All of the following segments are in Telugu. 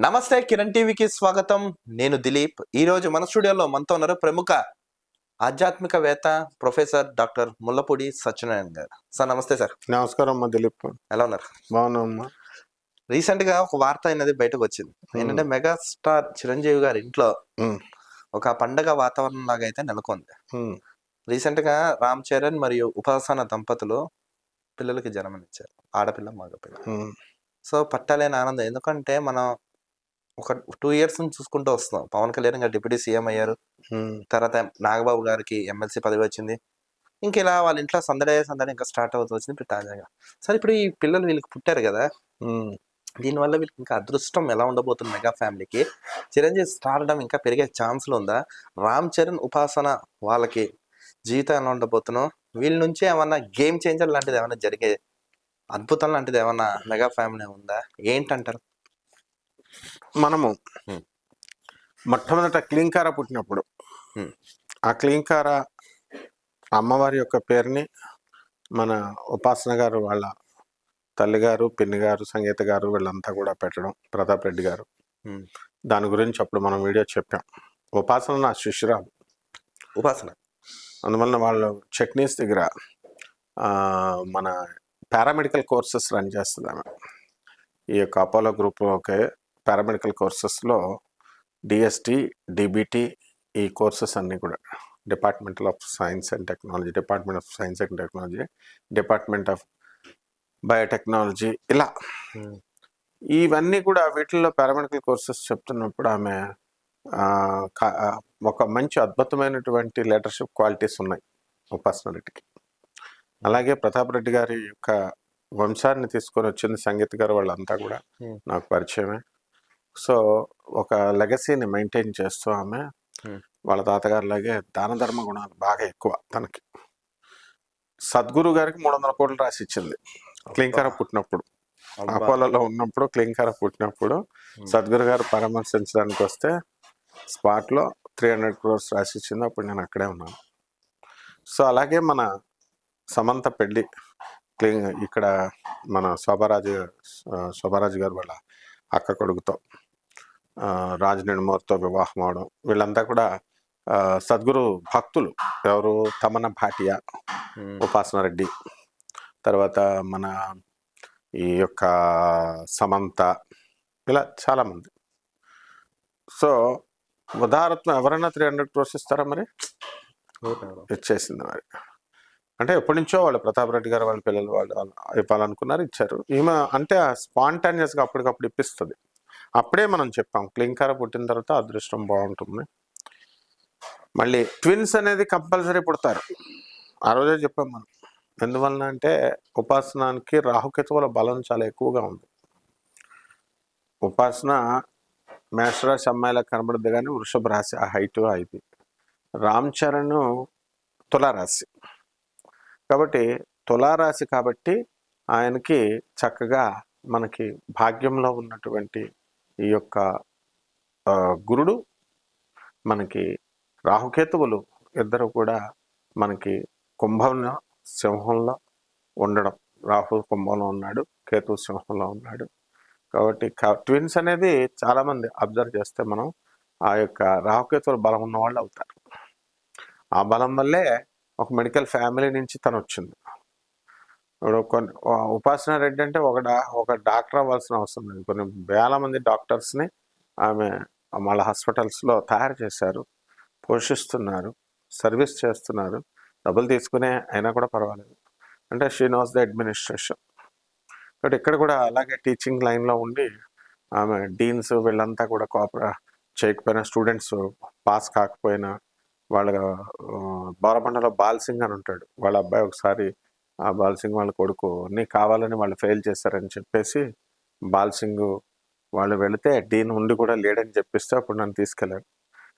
నమస్తే కిరణ్ టీవీకి స్వాగతం. నేను దిలీప్. ఈ రోజు మన స్టూడియోలో మనతో ఉన్నారు ప్రముఖ ఆధ్యాత్మికవేత్త ప్రొఫెసర్ డాక్టర్ ముల్లపూడి సత్యనారాయణ గారు. సార్ నమస్తే సార్. నమస్కారం అమ్మా దిలీప్. ఎలా ఉన్నారు? బాగున్నామ్మా రీసెంట్గా ఒక వార్త అయినది బయటకు వచ్చింది. ఏంటంటే మెగాస్టార్ చిరంజీవి గారి ఇంట్లో ఒక పండగ వాతావరణం లాగా అయితే నెలకొంది. రీసెంట్గా రామ్ చరణ్ మరియు ఉపాసన దంపతులు పిల్లలకి జన్మనిచ్చారు. ఆడపిల్ల మగపిల్ల. సో పట్టలేని ఆనందం. ఎందుకంటే మనం ఒక టూ ఇయర్స్ నుంచి చూసుకుంటూ వస్తున్నాం. పవన్ కళ్యాణ్ గారు డిప్యూటీ సీఎం అయ్యారు. తర్వాత నాగబాబు గారికి ఎమ్మెల్సీ పదవి వచ్చింది. ఇంక ఇలా వాళ్ళ ఇంట్లో సందడే సందడి ఇంకా స్టార్ట్ అవుతూ వచ్చింది ఇప్పుడు తాజాగా సరే ఇప్పుడు ఈ పిల్లలు వీళ్ళకి పుట్టారు కదా. దీనివల్ల వీళ్ళకి ఇంకా అదృష్టం ఎలా ఉండబోతుంది మెగా ఫ్యామిలీకి? చిరంజీవి స్టార్డమ్ ఇంకా పెరిగే ఛాన్స్లు ఉందా? రామ్ చరణ్ ఉపాసన వాళ్ళకి జీవితం ఎలా ఉండబోతున్నాం వీళ్ళ నుంచి ఏమన్నా గేమ్ చేంజర్ లాంటిది ఏమన్నా జరిగే అద్భుతం లాంటిది ఏమన్నా మెగా ఫ్యామిలీ ఉందా? ఏంటంటారు? మనము. మొట్టమొదట క్లీంకార పుట్టినప్పుడు. ఆ క్లీంకార అమ్మవారి యొక్క పేరుని మన ఉపాసన గారు వాళ్ళ తల్లి గారు పిన్ని గారు సంగీత గారు వీళ్ళంతా కూడా పెట్టడం ప్రతాప్ రెడ్డి గారు. దాని గురించి అప్పుడు మనం వీడియో చెప్పాం ఉపాసన నా శిష్యురాలు ఉపాసన అందువలన వాళ్ళు చట్నీస్ దగ్గర మన పారామెడికల్ కోర్సెస్ రన్ చేస్తుంది ఆమె ఈ యొక్క అపోలో గ్రూప్లోకి పారామెడికల్ కోర్సెస్లో డిఎస్టి డిబిటి ఈ కోర్సెస్ అన్నీ కూడా. Departmental of science and technology department of science and technology department of biotechnology ఇలా. ఉమ్. ఇవన్నీ కూడా వీటిల్లో పారామెడికల్ కోర్సెస్ చెప్తున్నప్పుడు ఆమె ఒక మంచి అద్భుతమైనటువంటి లీడర్షిప్ క్వాలిటీస్ ఉన్నాయి ఉపాసన రెడ్డికి అలాగే ప్రతాప్ రెడ్డి గారి యొక్క వంశాన్ని తీసుకొని వచ్చింది సంగీత్ గారు వాళ్ళంతా కూడా. Hmm. నాకు పరిచయమే. సో ఒక లెగసీని మెయింటైన్ చేస్తూ ఆమె. వాళ్ళ తాతగారిలాగే దాన ధర్మ గుణాలు బాగా ఎక్కువ తనకి సద్గురు గారికి మూడు వందల కోట్లు రాసి ఇచ్చింది క్లింకర పుట్టినప్పుడు. అపోలోలో ఉన్నప్పుడు క్లింకర పుట్టినప్పుడు. సద్గురు గారు పరామర్శించడానికి వస్తే స్పాట్లో త్రీ హండ్రెడ్ క్రోర్స్ రాసి ఇచ్చింది అప్పుడు నేను అక్కడే ఉన్నాను సో అలాగే మన సమంత పెళ్ళి క్లీన్ ఇక్కడ మన శోభారాజు శోభారాజు గారు వాళ్ళ అక్క కొడుకుతో ఆ, రాజు నిడుమూరితో వివాహం అవడం. వీళ్ళంతా కూడా సద్గురు భక్తులు. ఎవరు? తమన భాటియా. ఉపాసన రెడ్డి. తర్వాత మన ఈ యొక్క సమంత ఇలా చాలామంది సో ఉదాహరణ ఎవరైనా త్రీ హండ్రెడ్ క్రోర్స్ ఇస్తారా మరి? ఇచ్చేసింది మరి. అంటే ఎప్పటి నుంచో వాళ్ళు ప్రతాప్ రెడ్డి గారు వాళ్ళ పిల్లలు వాళ్ళు వాళ్ళు ఇవ్వాలనుకున్నారు ఇచ్చారు. ఈమె అంటే స్పాంటానియస్గా అప్పటికప్పుడు ఇప్పిస్తుంది. అప్పుడే మనం చెప్పాం క్లింకార పుట్టిన తర్వాత అదృష్టం బాగుంటుంది. మళ్ళీ ట్విన్స్ అనేది కంపల్సరీ పుడతారు. ఆ రోజే చెప్పాం మనం. ఎందువలన అంటే ఉపాసనానికి రాహుకేతువుల బలం చాలా ఎక్కువగా ఉంది. ఉపాసన మేషరాశి అమ్మాయిలకు కనబడదు కానీ వృషభ రాశి ఆ హైట్ ఇది. రామ్ చరణ్ తులారాశి. కాబట్టి తులారాశి కాబట్టి ఆయనకి చక్కగా మనకి భాగ్యంలో ఉన్నటువంటి ఈ యొక్క గురుడు మనకి రాహుకేతువులు ఇద్దరు కూడా మనకి కుంభంలో సింహంలో ఉండడం. రాహు కుంభంలో ఉన్నాడు కేతు సింహంలో ఉన్నాడు. కాబట్టి ట్విన్స్ అనేది చాలామంది అబ్జర్వ్ చేస్తే మనం ఆ యొక్క రాహుకేతువులు బలం ఉన్న వాళ్ళు అవుతారు. ఆ బలం వల్లే ఒక మెడికల్ ఫ్యామిలీ నుంచి తను వచ్చింది. ఇప్పుడు కొన్ని ఉపాసన రెడ్డి అంటే ఒక డా ఒక డాక్టర్ అవ్వాల్సిన అవసరం లేదు. కొన్ని వేల మంది డాక్టర్స్ని ఆమె వాళ్ళ హాస్పిటల్స్లో తయారు చేశారు పోషిస్తున్నారు సర్వీస్ చేస్తున్నారు. డబ్బులు తీసుకునే అయినా కూడా పర్వాలేదు. అంటే she knows the administration. But ఇక్కడ కూడా అలాగే టీచింగ్ లైన్లో ఉండి ఆమె డీన్స్ వీళ్ళంతా కూడా కోఆపరే చేయకపోయినా స్టూడెంట్స్ పాస్ కాకపోయినా వాళ్ళ ఆ, బోరబండలో బాల్ సింగ్ అని ఉంటాడు. వాళ్ళ అబ్బాయి ఒకసారి ఆ బాల్ సింగ్ వాళ్ళ కొడుకు నీ కావాలని వాళ్ళు ఫెయిల్ చేశారని చెప్పేసి బాల్ సింగ్ వాళ్ళు వెళితే డీన్ ఉండి కూడా లేడని చెప్పిస్తే అప్పుడు నన్ను తీసుకెళ్ళాను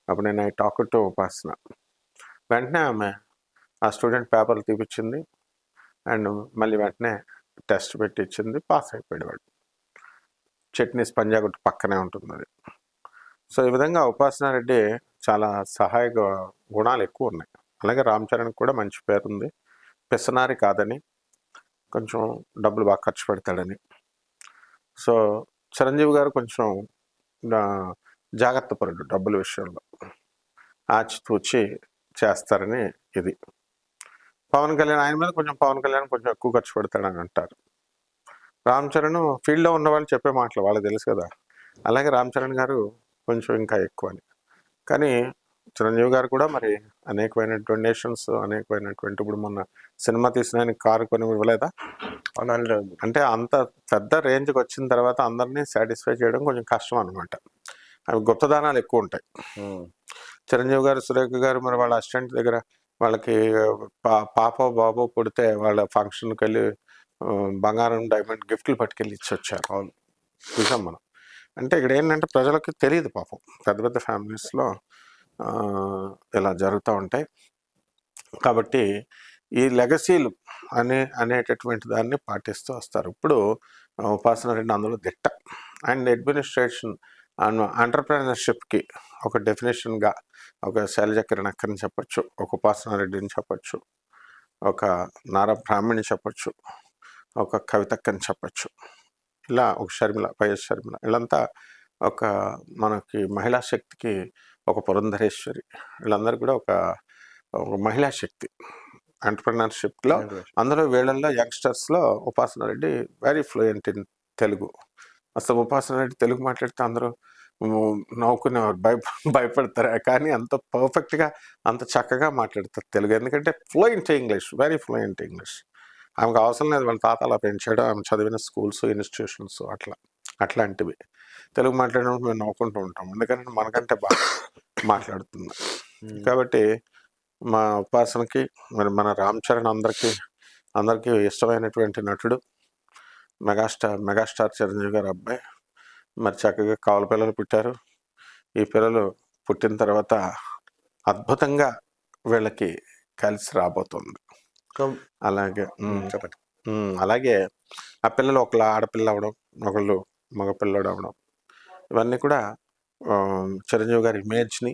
అప్పుడు నేను ఐ టాక్ టు ఉపాసన. వెంటనే ఆమె ఆ స్టూడెంట్ పేపర్లు తీపిచ్చింది. అండ్ మళ్ళీ వెంటనే టెస్ట్ పెట్టించింది పాస్ అయిపోయాడు వాడు. చట్నీస్ పంజాగుట్టు పక్కనే ఉంటుంది అది. సో ఈ విధంగా ఉపాసన రెడ్డి చాలా సహాయక గుణాలు ఎక్కువ ఉన్నాయి. అలాగే రామ్ చరణ్ కూడా మంచి పేరు ఉంది పెసనారి కాదని కొంచెం డబ్బులు బాగా ఖర్చు పెడతాడని. సో చిరంజీవి గారు కొంచెం జాగ్రత్త పరుడు డబ్బుల విషయంలో. ఆచితూచి చేస్తారని ఇది. పవన్ కళ్యాణ్ ఆయన మీద కొంచెం పవన్ కళ్యాణ్ కొంచెం ఎక్కువ ఖర్చు పెడతాడని అంటారు. రామ్ చరణ్ ఫీల్డ్లో ఉన్న వాళ్ళు చెప్పే మాటలు వాళ్ళకి తెలుసు కదా. అలాగే రామ్ చరణ్ గారు కొంచెం ఇంకా ఎక్కువ అని కానీ చిరంజీవి గారు కూడా మరి అనేకమైన డొనేషన్స్ అనేకమైనటువంటి ఇప్పుడు మొన్న సినిమా తీసిన ఆయన కారు కొని ఇవ్వలేదా? అంటే అంత పెద్ద రేంజ్కి వచ్చిన తర్వాత అందరినీ సాటిస్ఫై చేయడం కొంచెం కష్టం అనమాట అవి గుప్తదానాలు ఎక్కువ ఉంటాయి. చిరంజీవి గారు సురేఖ గారు మరి వాళ్ళ అసిస్టెంట్ దగ్గర వాళ్ళకి పా పాప బాబు పుడితే వాళ్ళ ఫంక్షన్కి వెళ్ళి బంగారం డైమండ్ గిఫ్ట్లు పట్టుకెళ్ళి ఇచ్చి వచ్చారు అవును. చూసాం మనం. అంటే ఇక్కడ ఏంటంటే ప్రజలకు తెలియదు పాపం. పెద్ద పెద్ద ఫ్యామిలీస్లో ఇలా జరుగుతూ ఉంటాయి. కాబట్టి ఈ లెగసీలు అనే అనేటటువంటి దాన్ని పాటిస్తూ వస్తారు. ఇప్పుడు ఉపాసన రెడ్డి అందులో దిట్ట. అండ్ అడ్మినిస్ట్రేషన్ అండ్ ఎంటర్ప్రినర్షిప్కి ఒక డెఫినేషన్గా ఒక శైలజ కిరణ్ చెప్పచ్చు చెప్పొచ్చు ఒక ఉపాసన రెడ్డిని చెప్పొచ్చు ఒక నారా బ్రాహ్మణి చెప్పొచ్చు ఒక కవితక్కని చెప్పొచ్చు. ఇలా ఒక షర్మిల వైఎస్ షర్మిల వీళ్ళంతా ఒక మనకి మహిళా శక్తికి ఒక పురంధరేశ్వరి. వీళ్ళందరూ కూడా ఒక ఒక మహిళా శక్తి. ఎంటర్ప్రినర్షిప్లో అందులో వీళ్ళల్లో యంగ్స్టర్స్లో Upasana Reddy very fluent in Telugu. అసలు ఉపాసన రెడ్డి తెలుగు మాట్లాడితే అందరూ నవ్వుకునేవారు భయ భయపడతారు? కానీ అంత పర్ఫెక్ట్గా అంత చక్కగా మాట్లాడతారు తెలుగు. ఎందుకంటే fluent English very fluent English ఆమెకు అవసరం లేదు వాళ్ళ తాత అలా పెంచాడు ఆమె చదివిన స్కూల్స్ ఇన్స్టిట్యూషన్స్ అట్లా. అట్లాంటివి. తెలుగు మాట్లాడినప్పుడు మేము నవ్వుకుంటూ ఉంటాం. ఎందుకంటే మనకంటే బాగా మాట్లాడుతుంది. ఉమ్. కాబట్టి మా ఉపాసనకి మరి మన రామ్ చరణ్ అందరికీ అందరికీ ఇష్టమైనటువంటి నటుడు మెగాస్టార్ మెగాస్టార్ చిరంజీవి గారు అబ్బాయి. మరి చక్కగా కావల పిల్లలు పుట్టారు. ఈ పిల్లలు పుట్టిన తర్వాత అద్భుతంగా వీళ్ళకి కలిసి రాబోతుంది. అలాగే చెప్పండి. అలాగే ఆ పిల్లలు ఒకళ్ళు ఆడపిల్ల అవడం ఒకళ్ళు మగపిల్లడు అవడం. ఇవన్నీ కూడా చిరంజీవి గారి ఇమేజ్ని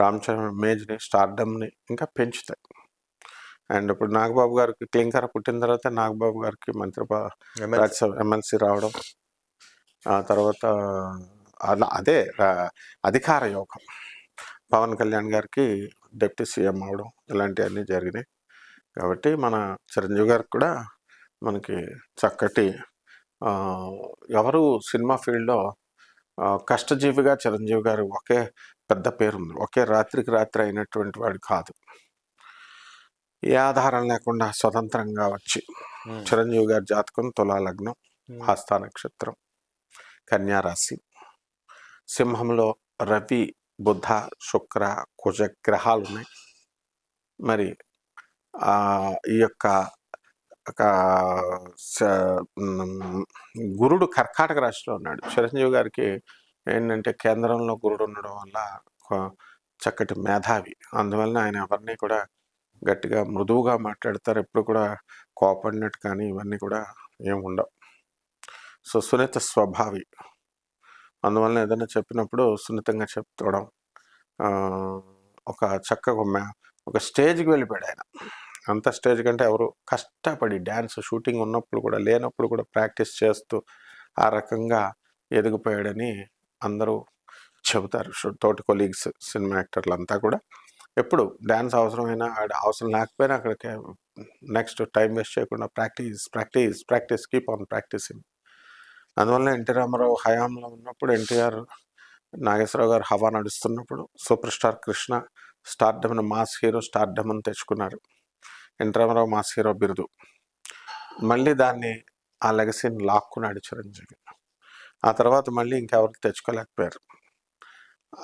రామ్ చరణ్ ఇమేజ్ని స్టార్డమ్ని ఇంకా పెంచుతాయి. అండ్ ఇప్పుడు నాగబాబు గారికి క్లింకర పుట్టిన తర్వాత నాగబాబు గారికి మంత్రి. రాజ్యసభ ఎమ్మెల్సీ రావడం. ఆ తర్వాత అదే అధికార యోగం. పవన్ కళ్యాణ్ గారికి డిప్యూటీ సీఎం అవడం ఇలాంటివన్నీ జరిగినాయి. కాబట్టి మన చిరంజీవి గారికి కూడా మనకి చక్కటి ఎవరు సినిమా ఫీల్డ్లో కష్టజీవిగా చిరంజీవి గారు ఒకే పెద్ద పేరుంది ఒకే రాత్రికి రాత్రి అయినటువంటి వాడు కాదు ఏ ఆధారం లేకుండా స్వతంత్రంగా వచ్చి. చిరంజీవి గారి జాతకం తులా లగ్నం. హస్త నక్షత్రం కన్యా రాశి సింహంలో రవి బుధ శుక్ర కుజ గ్రహాలు ఉన్నాయి మరి ఈ యొక్క గురుడు కర్కాటక రాశిలో ఉన్నాడు. చిరంజీవి గారికి ఏంటంటే కేంద్రంలో గురుడు ఉండడం వల్ల చక్కటి మేధావి. అందువలన ఆయన ఎవరిని కూడా గట్టిగా మృదువుగా మాట్లాడతారు. ఎప్పుడు కూడా కోపడినట్టు కానీ ఇవన్నీ కూడా ఏమి ఉండవు. సో సున్నిత స్వభావి. అందువలన ఏదైనా చెప్పినప్పుడు సున్నితంగా చెప్పుకోవడం ఒక చక్కగా ఒక స్టేజ్కి వెళ్ళిపోయాడు ఆయన. అంత స్టేజ్ కంటే ఎవరు కష్టపడి డ్యాన్స్ షూటింగ్ ఉన్నప్పుడు కూడా లేనప్పుడు కూడా ప్రాక్టీస్ చేస్తూ ఆ రకంగా ఎదిగిపోయాడని అందరూ చెబుతారు. తోటి కొలీగ్స్ సినిమా యాక్టర్లు అంతా కూడా. ఎప్పుడు డ్యాన్స్ అవసరమైనా ఆడ అవసరం లేకపోయినా అక్కడికి నెక్స్ట్ టైం వేస్ట్ చేయకుండా practice practice practice keep on practicing. అందువల్ల ఎన్టీ రామారావు హయాంలో ఉన్నప్పుడు ఎన్టీఆర్ నాగేశ్వరరావు గారు హవా నడుస్తున్నప్పుడు super star Krishna stardom mass hero stardom అని తెచ్చుకున్నారు. ఎన్టీ రామారావు మాస్ హీరో బిరుదు. మళ్ళీ దాన్ని ఆ లెగసీని లాక్కున్నాడు చిరంజీవి. ఆ తర్వాత మళ్ళీ ఇంకెవరు తెచ్చుకోలేకపోయారు.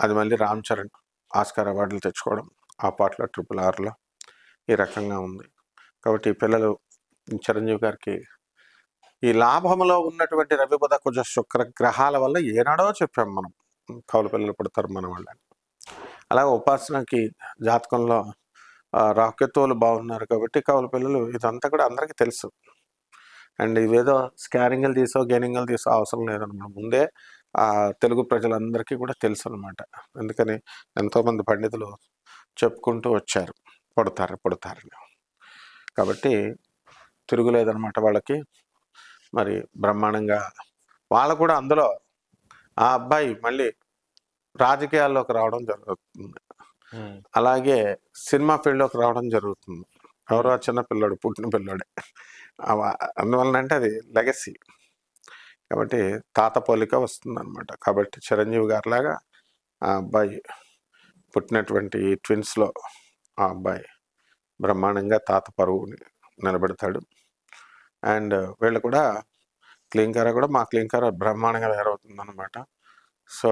అది మళ్ళీ రామ్ చరణ్ ఆస్కార్ అవార్డులు తెచ్చుకోవడం ఆ పాటలో ట్రిపుల్ ఆర్లో ఈ రకంగా ఉంది. కాబట్టి ఈ పిల్లలు చిరంజీవి గారికి ఈ లాభంలో ఉన్నటువంటి రవి బుధ కుజ శుక్ర గ్రహాల వల్ల ఏనాడో చెప్పాం మనం. కౌల పిల్లలు పుడతారు మన వాళ్ళని. అలాగే ఉపాసనకి జాతకంలో ఆ, బాగున్నారు కాబట్టి కౌల పిల్లలు ఇదంతా కూడా అందరికీ తెలుసు. అండ్ ఇవేదో స్కానింగ్లు తీసో గెనింగ్లు తీసో అవసరం లేదన్నమాట ముందే తెలుగు ప్రజలందరికీ కూడా తెలుసు అనమాట అందుకని ఎంతోమంది పండితులు చెప్పుకుంటూ వచ్చారు. పడతారు పడతారని కాబట్టి తిరుగులేదన్నమాట వాళ్ళకి. మరి బ్రహ్మాండంగా వాళ్ళు కూడా అందులో ఆ అబ్బాయి మళ్ళీ రాజకీయాల్లోకి రావడం జరుగుతుంది. అలాగే సినిమా ఫీల్డ్లోకి రావడం జరుగుతుంది. ఎవరో చిన్న పిల్లోడు పుట్టిన పిల్లోడే. అందువలన అంటే అది లెగసీ. కాబట్టి తాత పోలిక వస్తుంది అనమాట కాబట్టి చిరంజీవి గారిలాగా ఆ అబ్బాయి పుట్టినటువంటి ట్విన్స్లో ఆ అబ్బాయి బ్రహ్మాండంగా తాత పరువుని నిలబెడతాడు. అండ్ వీళ్ళు కూడా క్లీంకర కూడా మా క్లీంకర బ్రహ్మాండంగా తయారవుతుంది అనమాట సో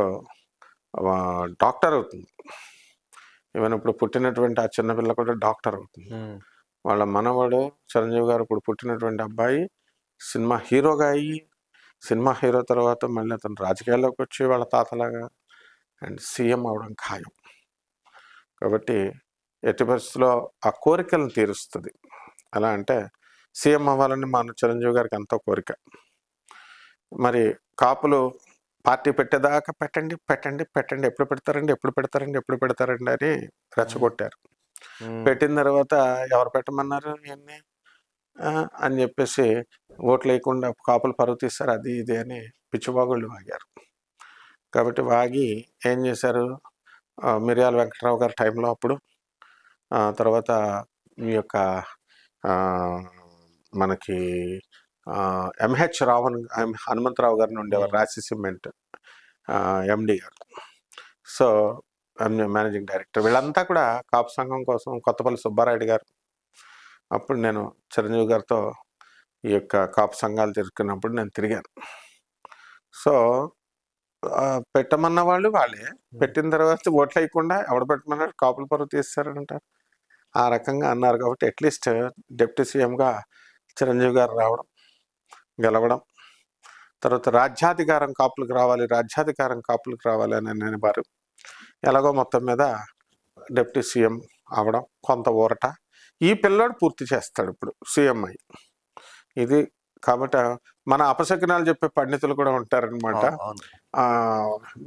డాక్టర్ అవుతుంది. ఈవెన్ ఇప్పుడు పుట్టినటువంటి ఆ చిన్నపిల్ల కూడా డాక్టర్ అవుతుంది. వాళ్ళ మనవాడు చిరంజీవి గారు ఇప్పుడు పుట్టినటువంటి అబ్బాయి సినిమా హీరోగా అయ్యి సినిమా హీరో తర్వాత మళ్ళీ అతను రాజకీయాల్లోకి వచ్చి వాళ్ళ తాతలాగా అండ్ సీఎం అవడం ఖాయం. కాబట్టి ఎట్టి పరిస్థితుల్లో ఆ కోరికలను తీరుస్తుంది. ఎలా అంటే సీఎం అవ్వాలని మన చిరంజీవి గారికి ఎంతో కోరిక. మరి కాపులు పార్టీ పెట్టేదాకా పెట్టండి పెట్టండి పెట్టండి. ఎప్పుడు పెడతారండి ఎప్పుడు పెడతారండి ఎప్పుడు పెడతారండి అని రెచ్చగొట్టారు. పెట్టిన తర్వాత ఎవరు పెట్టమన్నారు ఇవన్నీ? అని చెప్పేసి ఓట్లు వేయకుండా కాపులు పరువు తీస్తారు అది ఇది అని పిచ్చివాగుళ్ళు వాగారు. కాబట్టి వాగి ఏం చేశారు? మిర్యాల వెంకట్రావు గారి టైంలో అప్పుడు తర్వాత ఈ యొక్క మనకి ఎంహెచ్ రావణ్ హనుమంతరావు గారిని ఉండేవారు రాశి సిమెంట్ ఎండి గారు. సో మేనేజింగ్ డైరెక్టర్ వీళ్ళంతా కూడా కాపు సంఘం కోసం కొత్తపల్లి సుబ్బారాయుడు గారు. అప్పుడు నేను చిరంజీవి గారితో ఈ యొక్క కాపు సంఘాలు తిరుగుతున్నప్పుడు నేను తిరిగాను. సో పెట్టమన్న వాళ్ళు వాళ్ళే. పెట్టిన తర్వాత ఓట్లు వేయకుండా ఎవడు పెట్టమన్నారు కాపుల పరువు తీస్తారంటారు ఆ రకంగా అన్నారు కాబట్టి అట్లీస్ట్ డిప్యూటీ సీఎంగా చిరంజీవి గారు రావడం గెలవడం. తర్వాత రాజ్యాధికారం కాపులకు రావాలి రాజ్యాధికారం కాపులకు రావాలి అని అనేవారు ఎలాగో మొత్తం మీద డిప్యూటీ సీఎం అవడం కొంత ఊరట. ఈ పిల్లోడు పూర్తి చేస్తాడు ఇప్పుడు సీఎం అయ్యి ఇది కాబట్టి మన అపశకునాలు చెప్పే పండితులు కూడా ఉంటారనమాట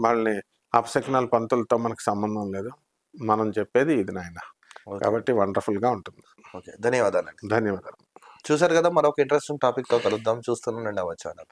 వాళ్ళని అపశకునాల పంతులతో మనకు సంబంధం లేదు. మనం చెప్పేది ఇది నాయన. కాబట్టి వండర్ఫుల్గా ఉంటుంది. ఓకే. ధన్యవాదాలండి. ధన్యవాదాలు. చూసారు కదా మరొక ఇంట్రెస్టింగ్ టాపిక్తో కలుద్దాం. చూస్తున్నానండి అవ్వ ఛానల్